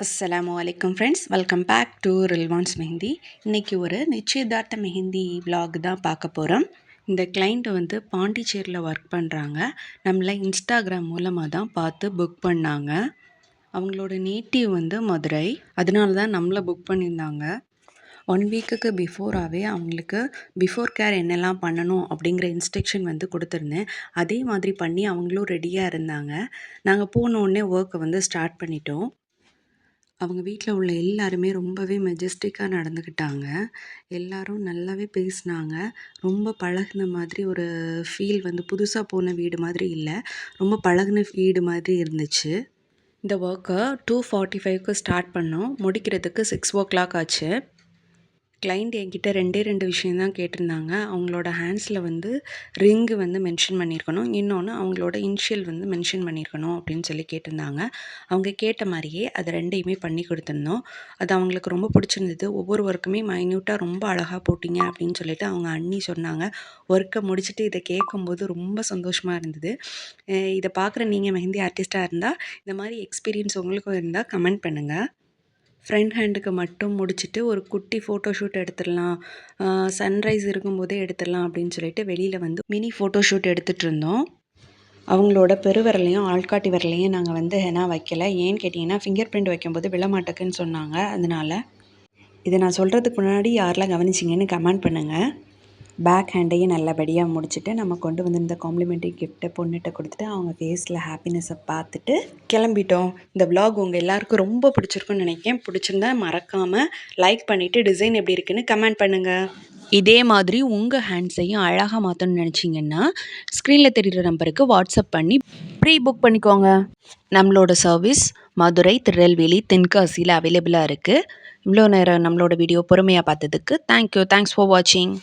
அஸ்லாம் வலைக்கம் friends welcome back to Rilwan's mehndi இன்றைக்கி ஒரு நிச்சயதார்த்த மெஹந்தி விலாக் தான் பார்க்க போகிறோம் இந்த கிளைண்ட் வந்து பாண்டிச்சேரியில் ஒர்க் பண்ணுறாங்க நம்மளை இன்ஸ்டாகிராம் மூலமாக தான் பார்த்து புக் பண்ணாங்க. அவங்களோட நேட்டிவ் வந்து மதுரை. அதனால தான் நம்மளை புக் பண்ணியிருந்தாங்க. ஒன் வீக்குக்கு பிஃபோராகவே அவங்களுக்கு பிஃபோர் கேர் என்னெல்லாம் பண்ணணும் அப்படிங்கிற இன்ஸ்ட்ரக்ஷன் வந்து கொடுத்துருந்தேன். அதே மாதிரி பண்ணி அவங்களும் ரெடியாக இருந்தாங்க. நாங்கள் போன உடனே ஒர்க்கை வந்து ஸ்டார்ட் பண்ணிட்டோம். அவங்க வீட்டில் உள்ள எல்லாருமே ரொம்பவே மெஜஸ்டிக்காக நடந்துக்கிட்டாங்க. எல்லாரும் நல்லாவே பேசினாங்க. ரொம்ப பழகுன மாதிரி ஒரு ஃபீல் வந்து புதுசாக போன வீடு மாதிரி இல்லை. ரொம்ப பழகுன வீடு மாதிரி இருந்துச்சு. இந்த ஒர்க்கை டூ ஃபார்ட்டி ஃபைவ்க்கு ஸ்டார்ட் பண்ணோம். முடிக்கிறதுக்கு சிக்ஸ் ஓ கிளாக் ஆச்சு. கிளைண்ட் என்கிட்ட ரெண்டே ரெண்டு விஷயம் தான் கேட்டிருந்தாங்க. அவங்களோட ஹேண்ட்ஸில் வந்து ரிங்கு வந்து மென்ஷன் பண்ணியிருக்கணும். இன்னொன்று அவங்களோட இன்ஷியல் வந்து மென்ஷன் பண்ணியிருக்கணும் அப்படின்னு சொல்லி கேட்டிருந்தாங்க. அவங்க கேட்ட மாதிரியே அது ரெண்டையுமே பண்ணி கொடுத்துருந்தோம். அது அவங்களுக்கு ரொம்ப பிடிச்சிருந்தது. ஒவ்வொரு ஒர்க்குமே மைன்யூட்டாக ரொம்ப அழகாக போட்டிங்க அப்படின்னு சொல்லிட்டு அவங்க அண்ணி சொன்னாங்க. ஒர்க்கை முடிச்சுட்டு இதை கேட்கும்போது ரொம்ப சந்தோஷமாக இருந்தது. இதை பார்க்குற நீங்கள் மெஹந்தி ஆர்டிஸ்ட்டாக இருந்தால் இந்த மாதிரி எக்ஸ்பீரியன்ஸ் உங்களுக்கும் இருந்தால் கமெண்ட் பண்ணுங்கள் ஃப்ரண்ட் ஹேண்டுக்கு மட்டும் முடிச்சுட்டு ஒரு குட்டி ஃபோட்டோ ஷூட் எடுத்துடலாம். சன்ரைஸ் இருக்கும்போதே எடுத்துடலாம் அப்படின்னு சொல்லிட்டு வெளியில் வந்து மினி ஃபோட்டோ ஷூட் எடுத்துகிட்டு இருந்தோம். அவங்களோட பெருவிரலையும் ஆள்காட்டி விரலையும் நாங்கள் வந்து ஹெனா வைக்கல. ஏன்னு கேட்டிங்கன்னா ஃபிங்கர் பிரிண்ட் வைக்கும்போது விழமாட்டக்குன்னு சொன்னாங்க. அதனால் இதை நான் சொல்கிறதுக்கு முன்னாடி யாரெல்லாம் கவனிச்சிங்கன்னு கமெண்ட் பண்ணுங்கள் பேக் ஹேண்டையும் நல்லபடியாக முடிச்சுட்டு நம்ம கொண்டு வந்திருந்த காம்ப்ளிமெண்ட்ரி கிஃப்ட்டை பொண்ணுகிட்ட கொடுத்துட்டு அவங்க ஃபேஸில் ஹாப்பினஸை பார்த்துட்டு கிளம்பிட்டோம். இந்த விலாக் உங்கள் எல்லாருக்கும் ரொம்ப பிடிச்சிருக்குன்னு நினைக்கிறேன். பிடிச்சிருந்தா மறக்காமல் லைக் பண்ணிவிட்டு டிசைன் எப்படி இருக்குன்னு கமெண்ட் பண்ணுங்கள் இதே மாதிரி உங்கள் ஹேண்ட்ஸையும் அழகாக மாற்றணும்னு நினச்சிங்கன்னா ஸ்க்ரீனில் தெரிகிற நம்பருக்கு வாட்ஸ்அப் பண்ணி ப்ரீ புக் பண்ணிக்கோங்க. நம்மளோட சர்வீஸ் மதுரை திருநெல்வேலி தென்காசியில் அவைலபிளாக இருக்குது இவ்வளோ நேரம் நம்மளோட வீடியோ பொறுமையாக பார்த்ததுக்கு தேங்க்யூ தேங்க்ஸ் ஃபார் வாட்சிங்